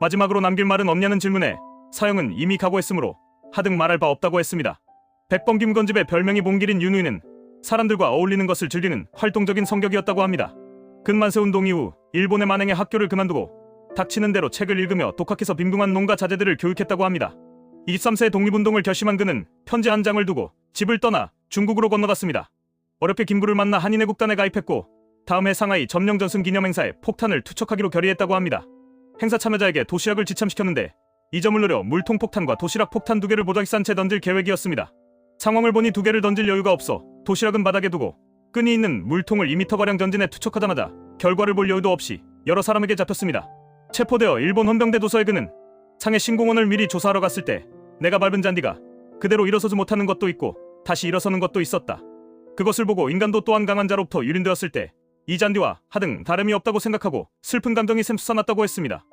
마지막으로 남길 말은 없냐는 질문에 사형은 이미 각오했으므로 하등 말할 바 없다고 했습니다. 백범 김건집의 별명이 몽길인 윤우이는 사람들과 어울리는 것을 즐기는 활동적인 성격이었다고 합니다. 근만세 운동 이후 일본의 만행에 학교를 그만두고 닥치는 대로 책을 읽으며 독학해서 빈둥한 농가 자제들을 교육했다고 합니다. 23세 독립운동을 결심한 그는 편지 한 장을 두고 집을 떠나 중국으로 건너갔습니다. 어렵게 김구를 만나 한인애국단에 가입했고 다음 해 상하이 점령 전승 기념 행사에 폭탄을 투척하기로 결의했다고 합니다. 행사 참여자에게 도시락을 지참시켰는데 이 점을 노려 물통 폭탄과 도시락 폭탄 두 개를 모자기 싼채 던질 계획이었습니다. 상황을 보니 두 개를 던질 여유가 없어 도시락은 바닥에 두고 끈이 있는 물통을 2m가량 전진해 투척하자마자 결과를 볼 여유도 없이 여러 사람에게 잡혔습니다. 체포되어 일본 헌병대 도서에 그는 상해 신공원을 미리 조사하러 갔을 때 내가 밟은 잔디가 그대로 일어서지 못하는 것도 있고 다시 일어서는 것도 있었다. 그것을 보고 인간도 또한 강한 자로부터 유린되었을 때 이 잔디와 하등 다름이 없다고 생각하고 슬픈 감정이 샘솟아났다고 했습니다.